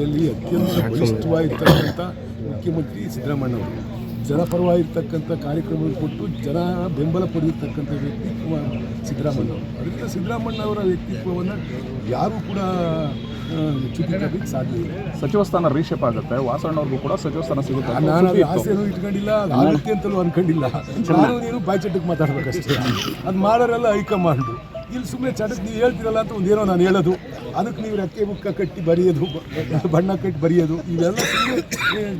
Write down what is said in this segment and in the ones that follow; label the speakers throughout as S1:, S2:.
S1: ದಲ್ಲಿ ಅತ್ಯಂತ ಬಲಿಷ್ಠವಾಗಿರ್ತಕ್ಕಂಥ ಮುಖ್ಯಮಂತ್ರಿ ಸಿದ್ದರಾಮಯ್ಯವರು ಜನಪರವಾಗಿರ್ತಕ್ಕಂಥ ಕಾರ್ಯಕ್ರಮಗಳು ಕೊಟ್ಟು ಜನ ಬೆಂಬಲ ಪಡೆದಿರ್ತಕ್ಕಂಥ ವ್ಯಕ್ತಿತ್ವ ಸಿದ್ದರಾಮಯ್ಯವರು ಅದರಿಂದ ಸಿದ್ದರಾಮಯ್ಯವರ ವ್ಯಕ್ತಿತ್ವವನ್ನು ಯಾರೂ ಕೂಡ ಚ್ಯುತಿಗೊಳಿಸಲಿಕ್ಕೆ ಸಾಧ್ಯ ಇಲ್ಲ.
S2: ಸಚಿವ ಸ್ಥಾನ ರೀಶೇಪ್ ಆಗುತ್ತೆ. ವಾಸಣ್ಣವ್ರಿಗೂ ಕೂಡ ಸಚಿವ ಸ್ಥಾನ ಸಿಗುತ್ತೆ.
S1: ನಾನು ಆಸೆನೂ ಇಟ್ಕೊಂಡಿಲ್ಲ ಆಗುತ್ತೆ ಅಂತಲೂ ಅನ್ಕೊಂಡಿಲ್ಲ. ನಾನು ನೀನು ಬಾಯಿ ಚಟಕ್ಕೆ ಮಾತಾಡ್ಬೇಕಷ್ಟೇ. ಅದು ಮಾಡೋರೆಲ್ಲ ಹೈಕಮಾಂಡು. ಇಲ್ಲಿ ಸುಮ್ಮನೆ ಚಟಕ್ಕೆ ನೀವು ಹೇಳ್ತಿರಲ್ಲ ಅಂತ ಒಂದೇನೋ ನಾನು ಹೇಳೋದು. ಅದಕ್ಕೆ ನೀವು ರೆಕ್ಕೆ ಬುಕ್ಕ ಕಟ್ಟಿ ಬರೆಯೋದು ಬಣ್ಣ ಕಟ್ಟಿ ಬರೆಯೋದು ಇವೆಲ್ಲ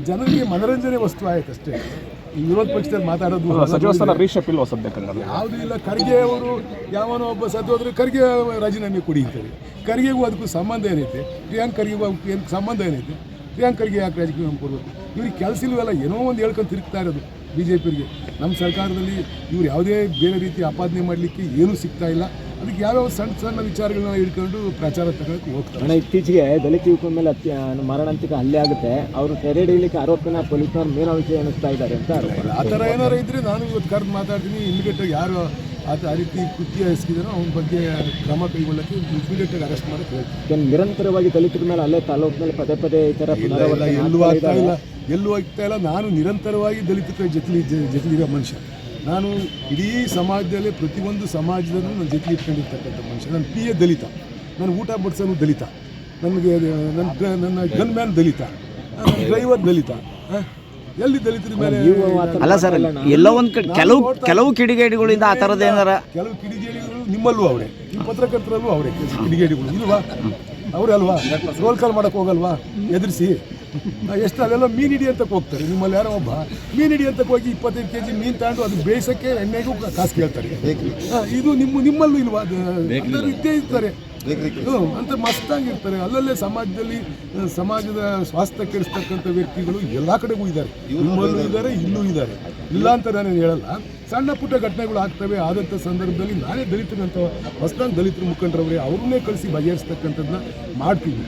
S1: ಜನರಿಗೆ ಮನರಂಜನೆ ವಸ್ತು ಆಯ್ತು ಅಷ್ಟೇ ಈ ವಿರೋಧ ಪಕ್ಷದಲ್ಲಿ ಮಾತಾಡೋದು
S2: ಸಚಿವ ಸ್ಥಾನ ರೀಶೇಪ್ ಇಲ್ವಾ ಸದ್ಯಕ್ಕೆ
S1: ಯಾವುದೂ ಇಲ್ಲ. ಖರ್ಗೆ ಅವರು ಯಾವನೋ ಒಬ್ಬ ಸತ್ತೋದ್ರೆ ಖರ್ಗೆ ರಾಜೀನಾಮೆ ಕೊಡಿ ಅಂತಾರೆ ಖರ್ಗೆಗೂ ಅದಕ್ಕೂ ಸಂಬಂಧ ಏನೈತೆ? ಪ್ರಿಯಾಂಕ್ ಖರ್ಗೆಗೂ ಅದಕ್ಕೂ ಏನು ಸಂಬಂಧ ಏನೈತೆ? ಪ್ರಿಯಾಂಕ್ ಖರ್ಗೆ ಯಾಕೆ ರಾಜಕೀಯ ಕೊಡಬೇಕು? ಇವ್ರಿಗೆ ಕೆಲಸ ಇಲ್ವಲ್ಲ ಏನೋ ಒಂದು ಹೇಳ್ಕೊಂಡು ತಿರುಗ್ತಾ ಇರೋದು ಬಿ ಜೆ ಪಿಗೆ ನಮ್ಮ ಸರ್ಕಾರದಲ್ಲಿ ಇವ್ರು ಯಾವುದೇ ಬೇರೆ ರೀತಿ ಆಪಾದನೆ ಮಾಡಲಿಕ್ಕೆ ಏನೂ ಸಿಗ್ತಾ ಇಲ್ಲ. ಅದಕ್ಕೆ ಯಾವ್ಯಾವ ಸಣ್ಣ ಸಣ್ಣ ವಿಚಾರಗಳನ್ನ ಹಿಡ್ಕೊಂಡು ಪ್ರಚಾರ ತಗೊಳಕ್ಕೆ ಹೋಗ್ತಾರೆ.
S3: ಅಣ್ಣ ಇತ್ತೀಚೆಗೆ ದಲಿತ ಯುವಕರ ಮೇಲೆ ಅತ್ಯ ಮರಣಾಂತಿಕ ಹಲ್ಲೆ ಆಗುತ್ತೆ. ಅವರು ಸೆರೆ ಹಿಡಿಯಲಿಕ್ಕೆ ಆರೋಪಿನ ಪೊಲೀಸರು ಮೇಲಾವಿಷಯ ಎಣಿಸ್ತಾ ಇದ್ದಾರೆ ಅಂತ
S1: ಆ ಥರ ಏನಾರು ಇದ್ರೆ ನಾನು ಇವತ್ತು ಕರೆದು ಮಾತಾಡ್ತೀನಿ. ಇಮಿಡಿಯೇಟಾಗಿ ಯಾರು ಆತ ಆ ರೀತಿ ಕೃತ್ಯ ಎಸಗಿದಾರೋ ಅವನ ಬಗ್ಗೆ ಕ್ರಮ ಕೈಗೊಳ್ಳಕ್ಕೆ ಇಮಿಡಿಯೇಟಾಗಿ ಅರೆಸ್ಟ್ ಮಾಡಿ ಹೇಳ್ತೀನಿ.
S3: ನಿರಂತರವಾಗಿ ದಲಿತರ ಮೇಲೆ ಅಲ್ಲೇ ತಾಲೂಕು ಮೇಲೆ ಪದೇ ಪದೇ ಈ ಥರ
S1: ಎಲ್ಲೂ
S3: ಆಗ್ತಾ
S1: ಇಲ್ಲ. ಎಲ್ಲೂ ಆಗ್ತಾ ಇಲ್ಲ. ನಾನು ನಿರಂತರವಾಗಿ ದಲಿತ ಜೊತೆ ಜೊತೆಲಿರೋ ಮನುಷ್ಯ. ನಾನು ಇಡೀ ಸಮಾಜದಲ್ಲೇ ಪ್ರತಿಯೊಂದು ಸಮಾಜದಲ್ಲೂ ನಾನು ಜೊತೆ ಇಟ್ಕೊಂಡಿರ್ತಕ್ಕಂಥ ಮನುಷ್ಯ. ನನ್ನ ಪಿ ಎ ದಲಿತ. ನಾನು ಊಟ ಬಡಿಸೋನು ದಲಿತ. ನನಗೆ ನನ್ನ ಡ್ರ- ನನ್ನ ಗನ್ ಮ್ಯಾನ್ ದಲಿತ. ನನ್ನ ಡ್ರೈವರ್ ದಲಿತ? ಎಲ್ಲಿ ದಲಿತರ ಮೇಲೆ
S4: ಅಲ್ಲ ಸರ್ ಎಲ್ಲ ಒಂದು ಕಡೆ ಕೆಲವು ಕೆಲವು ಕಿಡಿಗೇಡಿಗಳಿಂದ ಆ ಥರದೇನಾರ ಏನಾರ?
S1: ಕೆಲವು ಕಿಡಿಗೇಡಿಗಳು ನಿಮ್ಮಲ್ಲೂ ಅವರೇ. ನಿಮ್ಮ ಪತ್ರಕರ್ತರಲ್ಲೂ ಅವರೇ ಕಿಡಿಗೇಡಿಗಳು. ಇಲ್ವಾ? ಅವರಲ್ವಾ ರೋಲ್ ಕಾಲ್ ಮಾಡೋಕ್ಕೆ ಹೋಗಲ್ವಾ? ಎದುರಿಸಿ. ಎಷ್ಟು ಅಲ್ಲೆಲ್ಲ ಮೀನು ಹಿಡಿ ಅಂತಕ್ಕೆ ಹೋಗ್ತಾರೆ. ನಿಮ್ಮಲ್ಲಿ ಯಾರೋ ಒಬ್ಬ ಮೀನು ಹಿಡಿ ಅಂತಕ್ಕೆ ಹೋಗಿ ಇಪ್ಪತ್ತೈದು ಕೆ ಜಿ ಮೀನು ತಗೊಂಡು ಅದು ಬೇಯಿಸೋಕ್ಕೆ ಎಣ್ಣೆಗೂ ಕಾಸು ಕೇಳ್ತಾರೆ. ಇದು ನಿಮ್ಮ ನಿಮ್ಮಲ್ಲೂ ಇಲ್ವಾ? ಅದು ಇದ್ದೇ ಇರ್ತಾರೆ. ಹ್ಞೂ ಅಂತ ಮಸ್ತಾಗಿರ್ತಾರೆ ಅಲ್ಲಲ್ಲೇ ಸಮಾಜದಲ್ಲಿ ಸಮಾಜದ ಸ್ವಾಸ್ಥ್ಯ ಕೆಡಿಸ್ತಕ್ಕಂಥ ವ್ಯಕ್ತಿಗಳು ಎಲ್ಲ ಕಡೆಗೂ ಇದ್ದಾರೆ. ನಿಮ್ಮಲ್ಲೂ ಇದ್ದಾರೆ ಇಲ್ಲೂ ಇದ್ದಾರೆ. ಇಲ್ಲ ಅಂತ ನಾನು ಹೇಳಲ್ಲ. ಸಣ್ಣ ಪುಟ್ಟ ಘಟನೆಗಳು ಆಗ್ತವೆ. ಆದಂಥ ಸಂದರ್ಭದಲ್ಲಿ ನಾನೇ ದಲಿತರಂತ ಹೊಸದಾಗಿ ದಲಿತರು ಮುಖಂಡರವರೇ ಅವ್ರನ್ನೇ ಕಳಿಸಿ ಬಗೆಹರಿಸ್ತಕ್ಕಂಥದ್ದನ್ನ ಮಾಡ್ತೀವಿ.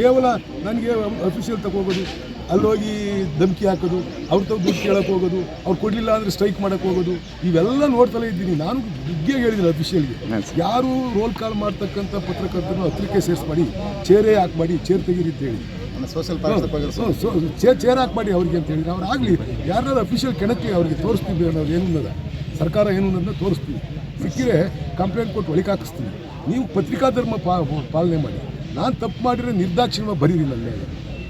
S1: ಕೇವಲ ನನಗೆ ಅಫಿಷಿಯಲ್ ತಗೋಗೋದು ಅಲ್ಲೋಗಿ ಧಮಕಿ ಹಾಕೋದು ಅವ್ರ ತಗೋ ದುಡ್ಡು ಕೇಳಕ್ಕೆ ಹೋಗೋದು ಅವ್ರು ಕೊಡಲಿಲ್ಲ ಅಂದರೆ ಸ್ಟ್ರೈಕ್ ಮಾಡಕ್ಕೆ ಹೋಗೋದು ಇವೆಲ್ಲ ನೋಡ್ತಲೇ ಇದ್ದೀನಿ. ನಾನು ಬಿಗ್ಗೆ ಹೇಳಿದ್ದೀನಿ ಅಫಿಷಿಯಲ್ಗೆ ಯಾರು ರೋಲ್ ಕಾಲ್ ಮಾಡ್ತಕ್ಕಂಥ ಪತ್ರಕರ್ತರು ಹತ್ರಕ್ಕೆ ಸೇರಿಸ್ಬೇಡಿ ಚೇರೇ ಹಾಕ್ಬಾಡಿ ಚೇರ್ ತೆಗೀರಿ ಅಂತ ಹೇಳಿ. ಸೋಷಲ್ ಸೊ- ಚೇರ್ ಚೇರ್ ಮಾಡಿ ಅವ್ರಿಗೆ ಅಂತ ಹೇಳಿದ್ರೆ ಅವ್ರು ಆಗಲಿ ಯಾರು ಅಫಿಷಿಯಲ್ ಕೆಣಕ್ಕೆ ಅವ್ರಿಗೆ ತೋರಿಸ್ತೀವಿ ಅನ್ನೋದು ಏನು ಅದ ಸರ್ಕಾರ ಏನು ಅನ್ನೋದನ್ನ ತೋರಿಸ್ತೀವಿ. ಸಿಕ್ಕಿದ್ರೆ ಕಂಪ್ಲೇಂಟ್ ಕೊಟ್ಟು ಒಳಗೆ ಹಾಕಿಸ್ತೀವಿ ನೀವು ಪತ್ರಿಕಾ ಧರ್ಮ ಪಾ ಪಾಲನೆ ಮಾಡಿ. ನಾನು ತಪ್ಪು ಮಾಡಿರೋ ನಿರ್ದಾಕ್ಷಿಣ್ಯ ಬರೀರಿ ನನ್ನ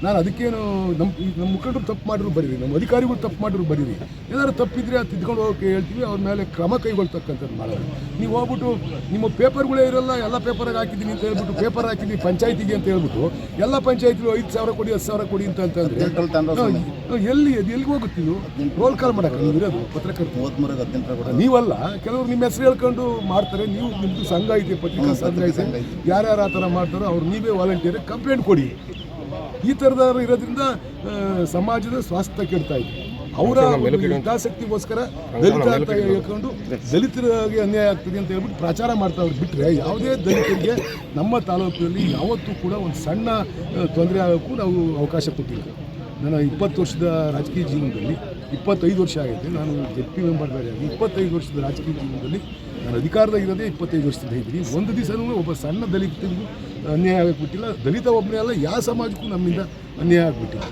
S1: ನಾನು ಅದಕ್ಕೇನು ನಮ್ಮ ನಮ್ಮ ಮುಖಂಡರು ತಪ್ಪು ಮಾಡಿದ್ರು ಬರೀರಿ ನಮ್ಮ ಅಧಿಕಾರಿಗಳು ತಪ್ಪು ಮಾಡಿದ್ರು ಬರೀರಿ. ಏನಾದ್ರು ತಪ್ಪಿದ್ರೆ ಅದು ತಿದ್ಕೊಂಡು ಹೋಗೋಕೆ ಹೇಳ್ತೀವಿ ಅವ್ರ ಮೇಲೆ ಕ್ರಮ ಕೈಗೊಳ್ತಕ್ಕಂಥದ್ದು ಮಾಡೋದು. ನೀವು ಹೋಗ್ಬಿಟ್ಟು ನಿಮ್ಮ ಪೇಪರ್ಗಳೇ ಇರಲ್ಲ ಎಲ್ಲ ಪೇಪರಾಗಿ ಹಾಕಿದ್ದೀನಿ ಅಂತ ಹೇಳ್ಬಿಟ್ಟು ಪೇಪರ್ ಹಾಕಿದ್ದೀನಿ ಪಂಚಾಯತಿಗೆ ಅಂತ ಹೇಳ್ಬಿಟ್ಟು ಎಲ್ಲ ಪಂಚಾಯತಿಗಳು ಐದು ಸಾವಿರ ಕೊಡಿ ಹತ್ತು ಸಾವಿರ ಕೊಡಿ ಅಂತ ಅಂತಂದರೆ ಎಲ್ಲಿ ಅದು ಎಲ್ಲಿಗೆ ಹೋಗುತ್ತೀವಿ? ರೋಲ್ ಕಾಲ್ ಮಾಡಕ್ಕೆ ನೀವು ಇರೋದು ಪತ್ರಕರ್ತರು. ನೀವಲ್ಲ ಕೆಲವರು ನಿಮ್ಮ ಹೆಸರು ಹೇಳ್ಕೊಂಡು ಮಾಡ್ತಾರೆ ನೀವು ನಿಮ್ಮದು ಸಂಘ ಐತೆ ಪತ್ರಿಕಾ ಸಂಘ ಐತಿ. ಯಾರ್ಯಾರು ಆ ಥರ ಮಾಡ್ತಾರೋ ಅವ್ರು ನೀವೇ ವಾಲಂಟಿಯರ್ ಕಂಪ್ಲೇಂಟ್ ಕೊಡಿ. ಈ ಥರದವ್ರು ಇರೋದ್ರಿಂದ ಸಮಾಜದ ಸ್ವಾಸ್ಥ್ಯ ಕೆಡ್ತಾ ಇದೆ. ಅವರ ಹಿತಾಸಕ್ತಿಗೋಸ್ಕರ ದಲಿತ ಅಂತ ಹೇಳ್ಕೊಂಡು ದಲಿತರಿಗೆ ಅನ್ಯಾಯ ಆಗ್ತದೆ ಅಂತ ಹೇಳ್ಬಿಟ್ಟು ಪ್ರಚಾರ ಮಾಡ್ತಾ ಬಿಟ್ಟರೆ ಯಾವುದೇ ದಲಿತರಿಗೆ ನಮ್ಮ ತಾಲೂಕಿನಲ್ಲಿ ಯಾವತ್ತೂ ಕೂಡ ಒಂದು ಸಣ್ಣ ತೊಂದರೆ ಆಗೋಕ್ಕೂ ನಾವು ಅವಕಾಶ ಕೊಟ್ಟಿಲ್ಲ. ನನ್ನ ಇಪ್ಪತ್ತು ವರ್ಷದ ರಾಜಕೀಯ ಜೀವನದಲ್ಲಿ ಇಪ್ಪತ್ತೈದು ವರ್ಷ ಆಗಿದೆ. ನಾನು ಜೆ ಪಿ ಮೆಂಬರ್ ಬೇರೆ ಆಗಿ ಇಪ್ಪತ್ತೈದು ವರ್ಷದ ರಾಜಕೀಯ ಜೀವನದಲ್ಲಿ ನಾನು ಅಧಿಕಾರದಾಗಿರೋದೇ ಇಪ್ಪತ್ತೈದು ವರ್ಷದಿಂದ ಇದ್ದೀನಿ. ಒಂದು ದಿವಸನೂ ಒಬ್ಬ ಸಣ್ಣ ದಲಿತರಿಗೂ ಅನ್ಯಾಯ ಆಗಿಬಿಟ್ಟಿಲ್ಲ. ದಲಿತ ಒಬ್ಬನೇ ಅಲ್ಲ, ಯಾವ ಸಮಾಜಕ್ಕೂ ನಮ್ಮಿಂದ ಅನ್ಯಾಯ ಆಗ್ಬಿಟ್ಟಿಲ್ಲ.